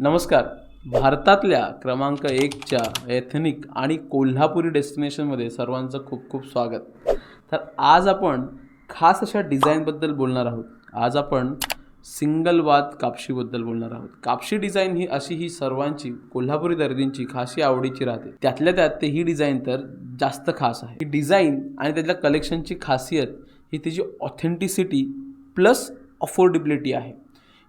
नमस्कार. भारतातल्या क्रमांक एकच्या एथनिक आणि कोल्हापुरी डेस्टिनेशनमध्ये सर्वांचं खूप खूप स्वागत. तर आज आपण खास अशा डिझाईनबद्दल बोलणार आहोत. आज आपण सिंगलवाद कापशीबद्दल बोलणार आहोत. कापशी डिझाईन ही अशी ही सर्वांची कोल्हापुरी दर्दींची खाशी आवडीची राहते. त्यातल्या त्यात ते ही डिझाईन तर जास्त खास आहे. ही डिझाईन आणि त्यातल्या कलेक्शनची खासियत ही त्याची ऑथेंटिसिटी प्लस अफोर्डेबिलिटी आहे.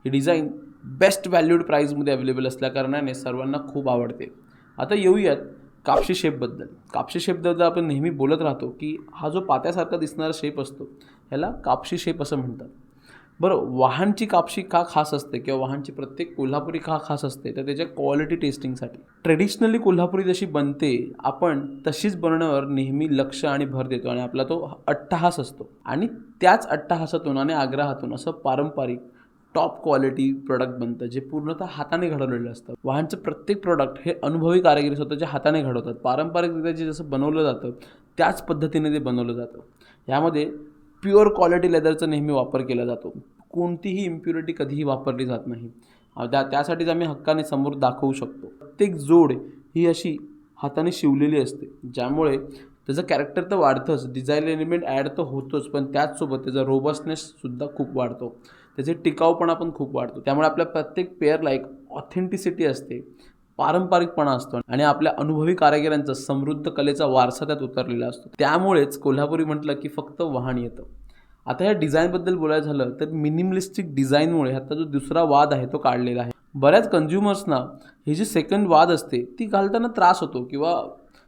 ही डिझाईन बेस्ट व्हॅल्यूड प्राईजमध्ये अवेलेबल असल्याकारणाने सर्वांना खूप आवडते. आता येऊयात कापशी शेपबद्दल कापशी शेपबद्दल आपण नेहमी बोलत राहतो की हा जो पात्यासारखा दिसणारा शेप असतो ह्याला कापशी शेप असं म्हणतात. बरं वाहनची कापशी का खास असते किंवा वाहनची प्रत्येक कोल्हापुरी का खास असते? तर त्याच्या क्वालिटी टेस्टिंगसाठी ट्रेडिशनली कोल्हापुरी जशी बनते आपण तशीच बनवण्यावर नेहमी लक्ष आणि भर देतो आणि आपला तो अट्टहास असतो. आणि त्याच अट्टहासातून आणि आग्रहातून असं पारंपरिक टॉप क्वालिटी प्रोडक्ट बनतं जे पूर्णतः हाताने घडवलेलं असतं. वाहनचं प्रत्येक प्रोडक्ट हे अनुभवी कारागिरी स्वतःच्या हाताने घडवतात. पारंपरिकरित्या जे जसं बनवलं जातं त्याच पद्धतीने ते बनवलं जातं. यामध्ये प्युअर क्वालिटी लेदरचा नेहमी वापर केला जातो. कोणतीही इम्प्युरिटी कधीही वापरली जात नाही. त्या त्यासाठीच आम्ही हक्काने समोर दाखवू शकतो. प्रत्येक जोड ही अशी हाताने शिवलेली असते. ज्यामुळे त्याचं कॅरेक्टर तर वाढतंच डिझाईन एलिमेंट ॲड तर होतोच पण त्याचसोबत त्याचा रोबस्टनेससुद्धा खूप वाढतो. त्याचे टिकाऊपणा पण खूप वाढतो. त्यामुळे आपल्या प्रत्येक पेअरला एक ऑथेंटिसिटी असते पारंपरिकपणा असतो आणि आपल्या अनुभवी कारागिरांचा समृद्ध कलेचा वारसा त्यात उतरलेला असतो. त्यामुळेच कोल्हापुरी म्हटलं की फक्त वाहन येतं. आता या डिझाईनबद्दल बोलायचं झालं तर मिनिमलिस्टिक डिझाईनमुळे आता जो दुसरा वाद आहे तो काढलेला आहे. बऱ्याच कन्झ्युमर्सना ही जी सेकंड वाद असते ती घालताना त्रास होतो किंवा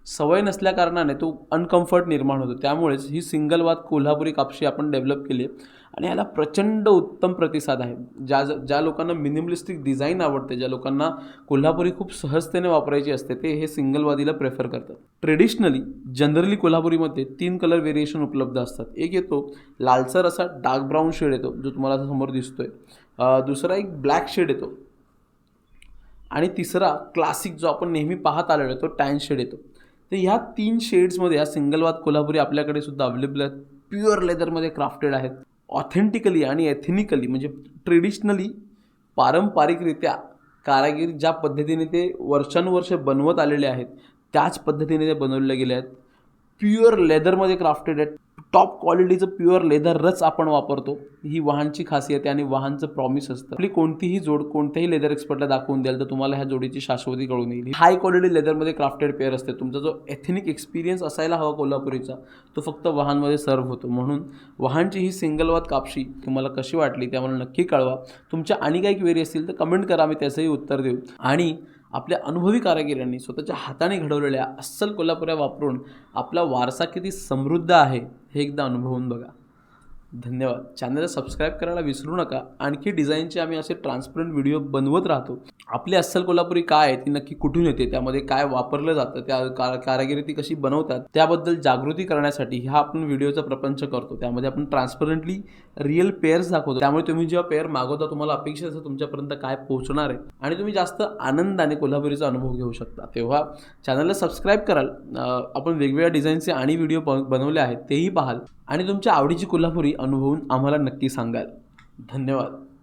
सवय नसल्याकारणाने तो अनकम्फर्ट निर्माण होतो. त्यामुळेच ही सिंगल वाद कोल्हापुरी कापशी आपण डेव्हलप केली आहे. आणि याला प्रचंड उत्तम प्रतिसाद आहे. ज्या ज्या लोकांना मिनिमलिस्टिक डिझाईन आवडते ज्या लोकांना कोल्हापुरी खूप सहजतेने वापरायची असते ते हे सिंगलवादीला प्रेफर करतात. ट्रेडिशनली जनरली कोल्हापुरीमध्ये तीन कलर व्हेरिएशन उपलब्ध असतात. एक येतो लालसर असा डार्क ब्राऊन शेड येतो जो तुम्हाला आता समोर दिसतोय. दुसरा एक ब्लॅक शेड येतो. आणि तिसरा क्लासिक जो आपण नेहमी पाहत आलेलो आहे तो टॅन शेड येतो. तर ह्या तीन शेड्समध्ये ह्या सिंगलवाद कोल्हापुरी आपल्याकडे सुद्धा अवेलेबल आहेत. प्युअर लेदरमध्ये क्राफ्टेड आहेत. ऑथेंटिकली आणि एथेनिकली म्हणजे ट्रेडिशनली पारंपरिकरित्या कारागीर ज्या पद्धतीने ते वर्षानुवर्ष बनवत आलेले आहेत त्याच पद्धतीने ते बनवले गेले आहेत. प्युअर लेदरमध्ये क्राफ्टेड आहेत. टॉप क्वालिटीचं प्युअर लेदरच आपण वापरतो. ही वाहनची खासियत आहे आणि वाहनचं प्रॉमिस असतं. आपली कोणतीही जोड कोणत्याही लेदर एक्सपर्टला दाखवून द्याल तर तुम्हाला ह्या जोडीची शाश्वती कळून येईल. हाय क्वालिटी लेदरमध्ये क्राफ्टेड पेअर असते. तुमचा जो एथेनिक एक्सपिरियन्स असायला हवा कोल्हापुरीचा तो फक्त वाहनमध्ये सर्व होतो. म्हणून वाहनची ही सिंगल वाद कापशी तुम्हाला कशी वाटली ते आम्हाला नक्की कळवा. तुमच्या आणि काही क्वेरी असतील तर कमेंट करा आम्ही त्याचंही उत्तर देऊ. आणि आपल्या अनुभवी कारागिरांनी स्वतःच्या हाताने घडवलेल्या अस्सल कोल्हापुऱ्या वापरून आपला वारसा किती समृद्ध आहे हे एकदा अनुभवून बघा. धन्यवाद. चॅनलला सबस्क्राईब करायला विसरू नका. आणखी डिझाईनचे आम्ही असे ट्रान्सपरंट व्हिडिओ बनवत राहतो. आपली अस्सल कोल्हापुरी काय आहे ती नक्की कुठून येते त्यामध्ये काय वापरलं जातं त्या कारागिरी ती कशी बनवतात त्याबद्दल जागृती करण्यासाठी हा आपण व्हिडिओचा प्रपंच करतो. त्यामध्ये आपण ट्रान्सपरंटली रिअल पेअर्स दाखवतो. त्यामुळे तुम्ही जेव्हा पेअर मागवता तुम्हाला अपेक्षित असं तुमच्यापर्यंत काय पोहोचणार आहे. आणि तुम्ही जास्त आनंदाने कोल्हापुरीचा अनुभव घेऊ शकता. तेव्हा चॅनलला सबस्क्राईब कराल. आपण वेगवेगळ्या डिझाईनचे आणि व्हिडिओ बनवले आहेत तेही पाहाल. आणि तुमच्या आवडीची कोल्हापुरी अनुभवून आम्हाला नक्की सांगाल. धन्यवाद.